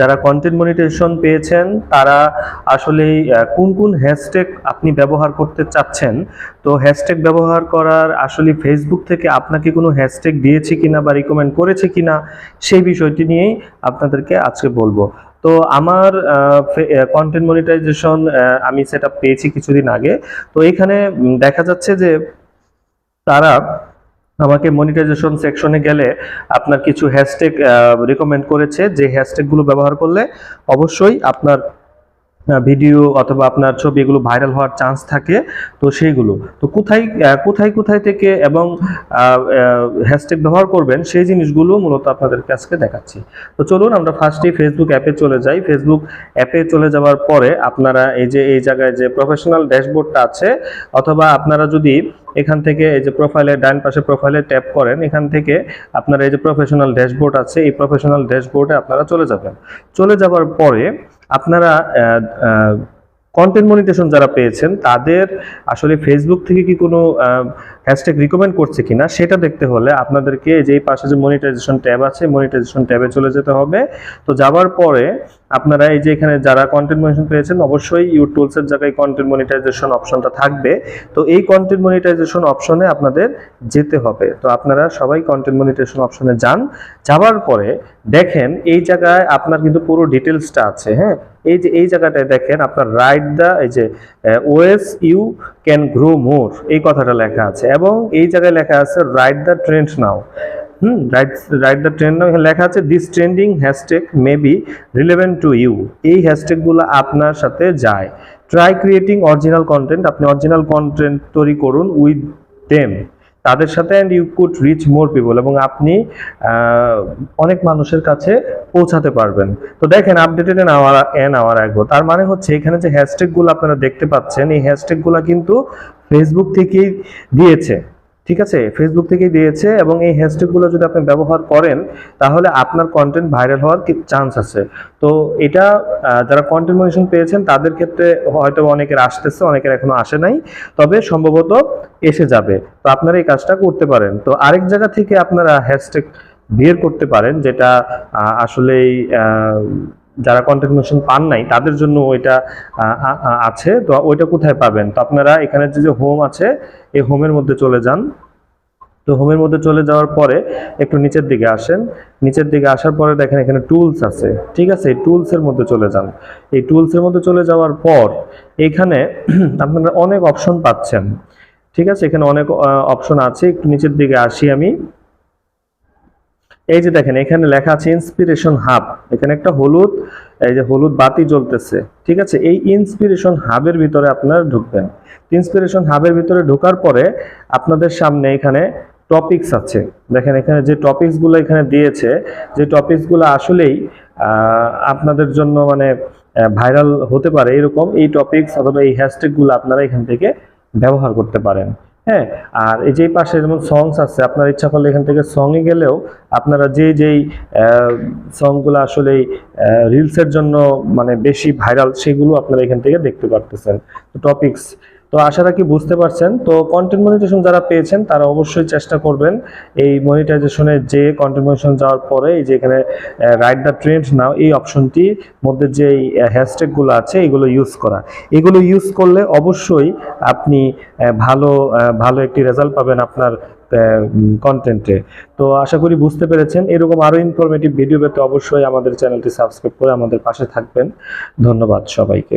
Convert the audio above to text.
যারা content monetization পেয়েছেন, তারা আসলে কোন কোন হ্যাশট্যাগ আপনি ব্যবহার করতে চাচ্ছেন? তো হ্যাশট্যাগ ব্যবহার করার আসলে ফেসবুক থেকে আপনাকে কোনো হ্যাশট্যাগ দিয়েছে কিনা বা রিকমেন্ড করেছে কিনা, সেই বিষয়টি নিয়েই আপনাদেরকে আজকে বলব। তো আমার কন্টেন্ট মনিটাইজেশন আমি সেটা পেয়েছি কিছুদিন আগে। তো এখানে দেখা যাচ্ছে যে তারা আমাকে মনিটাইজেশন সেকশনে গেলে আপনার কিছু হ্যাশট্যাগ রেকমেন্ড করেছে। যে হ্যাশট্যাগুলো ব্যবহার করলে অবশ্যই আপনার ভিডিও অথবা আপনার ছবি এগুলো ভাইরাল হওয়ার চান্স থাকে, তো সেইগুলো। তো কোথায় কোথায় কোথায় থেকে এবং হ্যাশট্যাগ ব্যবহার করবেন, সেই জিনিসগুলো মূলত আপনাদেরকে আজকে দেখাচ্ছি। তো চলুন আমরা ফার্স্টে ফেসবুক অ্যাপে চলে যাই। ফেসবুক অ্যাপে চলে যাওয়ার পরে আপনারা এই যে, এই জায়গায় যে প্রফেশনাল ড্যাশবোর্ডটা আছে, অথবা আপনারা যদি এখান থেকে এই যে প্রোফাইলে ডান পাশে প্রোফাইলে ট্যাপ করেন, এখান থেকে আপনারা এই যে প্রফেশনাল ড্যাশবোর্ড আছে, এই প্রফেশনাল ড্যাশবোর্ডে আপনারা চলে যাবেন। চলে যাওয়ার পরে আপনারা কন্টেন্ট মনিটেশন যারা পেয়েছেন, তাদের আসলে ফেসবুক থেকে কি কোনো হ্যাশট্যাগ রিকমেন্ড করছে কিনা, সেটা দেখতে হলে আপনাদেরকে যেই পাশে যে মনিটাইজেশন ট্যাব আছে মনিটাইজেশন ট্যাবে চলে যেতে হবে। তো যাওয়ার পরে আপনারা এই যে এখানে যারা কন্টেন্ট মনিটাইজেশন পেয়েছেন, অবশ্যই ইউ টুলসের জায়গায় কন্টেন্ট মনিটাইজেশন অপশনটা থাকবে। তো এই কন্টেন্ট মনিটাইজেশন অপশনে আপনাদের যেতে হবে। তো আপনারা সবাই কন্টেন্ট মনিটাইজেশন অপশনে যান। যাওয়ার পরে দেখেন এই জায়গায় আপনার কিন্তু পুরো ডিটেলসটা আছে হ্যাঁ? এই যে, এই জায়গাটায় দেখেন আপনার রাইট দা এই যে as you can grow more এই কথাটা লেখা আছে। এবং এই জায়গায় লেখা আছে right the trend now hmm right right the trend লেখা আছে this trending hashtag may be relevant to you এই হ্যাশট্যাগুলো আপনার সাথে যায়। ট্রাই ক্রিয়েটিং অরিজিনাল কন্টেন্ট আপনি অরিজিনাল কন্টেন্ট তৈরি করুন উইথ দেম তাদের সাথে and you could reach more people এবং আপনি অনেক মানুষের কাছে পৌঁছাতে পারবেন। তো দেখেন updated an hour an hour ago তার মানে হচ্ছে এখানে যে হ্যাশট্যাগুলো আপনারা দেখতে পাচ্ছেন, এই হ্যাশট্যাগুলো কিন্তু ফেসবুক থেকেই দিয়েছে। ঠিক আছে? ফেসবুক থেকেই দিয়েছে এবং এই হ্যাশট্যাগুলো যদি আপনি ব্যবহার করেন, তাহলে আপনার কন্টেন্ট ভাইরাল হওয়ার চান্স আছে? তো এটা যারা কন্টেন্ট মনিশন পেয়েছেন, তাদের ক্ষেত্রে হয়তো অনেকের আসতেছে, অনেকের এখনও আসে নাই। তবে সম্ভবত এসে যাবে। তো আপনারা এই কাজটা করতে পারেন। তো আরেক জায়গা থেকে আপনারা হ্যাশট্যাগ বের করতে পারেন, যেটা আসলেই যারা কন্টেন্ট মনিশন পান নাই, তাদের জন্য ওইটা আছে। তো ওইটা কোথায় পাবেন? তো আপনারা এখানে যে হোম আছে, এই হোমের মধ্যে চলে যান। তো হোমের মধ্যে চলে যাওয়ার পরে একটু নিচের দিকে আসেন। নিচের দিকে আসার পরে দেখেন এখানে টুলস আছে। ঠিক আছে? এই টুলসের মধ্যে চলে যান। এই টুলসের মধ্যে চলে যাওয়ার পর এখানে আপনারা অনেক অপশন পাচ্ছেন। ঠিক আছে? এখানে অনেক অপশন আছে। একটু নিচের দিকে আসি আমি। এই যে দেখেন, এখানে লেখা আছে ইন্সপিরেশন হাব এখানে একটা হলুদ, এই যে হলুদ বাতি জ্বলতেছে। ঠিক আছে? এই ইন্সপিরেশন হাবের ভিতরে আপনারা ঢুকবেন। ইন্সপিরেশন হাবের ভিতরে ঢোকার পরে আপনাদের সামনে এখানে টপিকস আছে। দেখেন, এখানে যে টপিকসগুলো এখানে দিয়েছে, যে টপিকসগুলো আসলেই আপনাদের জন্য মানে ভাইরাল হতে পারে এরকম, এই টপিকস অথবা এই হ্যাশট্যাগুলো আপনারা এখান থেকে ব্যবহার করতে পারেন। হ্যাঁ আর এই যে পাশে যেমন সংস আছে, আপনার ইচ্ছা করলে এখান থেকে সঙ্গে গেলেও আপনারা যে যেই সংগুলো আসলে রিলসের জন্য মানে বেশি ভাইরাল সেগুলো আপনারা এখান থেকে দেখতে পারতেছেন। তো টপিকস তো আশা রাখি বুঝতে পারছেন। তো কন্টেন্ট মনিটাইজেশন যারা পেয়েছেন, তারা অবশ্যই চেষ্টা করবেন এই মনিটাইজেশনে যে কন্টেন্ট মনিটাইজেশন যাওয়ার পরে, এই যে এখানে রাইট দ্য ট্রেন্ড নাও এই অপশনটির মধ্যে যে হ্যাশট্যাগুলো আছে, এগুলো ইউজ করা। এগুলো ইউজ করলে অবশ্যই আপনি ভালো ভালো একটি রেজাল্ট পাবেন আপনার কন্টেন্টে তো আশা করি বুঝতে পেরেছেন। এরকম আরও ইনফরমেটিভ ভিডিও পেতে অবশ্যই আমাদের চ্যানেলটি সাবস্ক্রাইব করে আমাদের পাশে থাকবেন। ধন্যবাদ সবাইকে।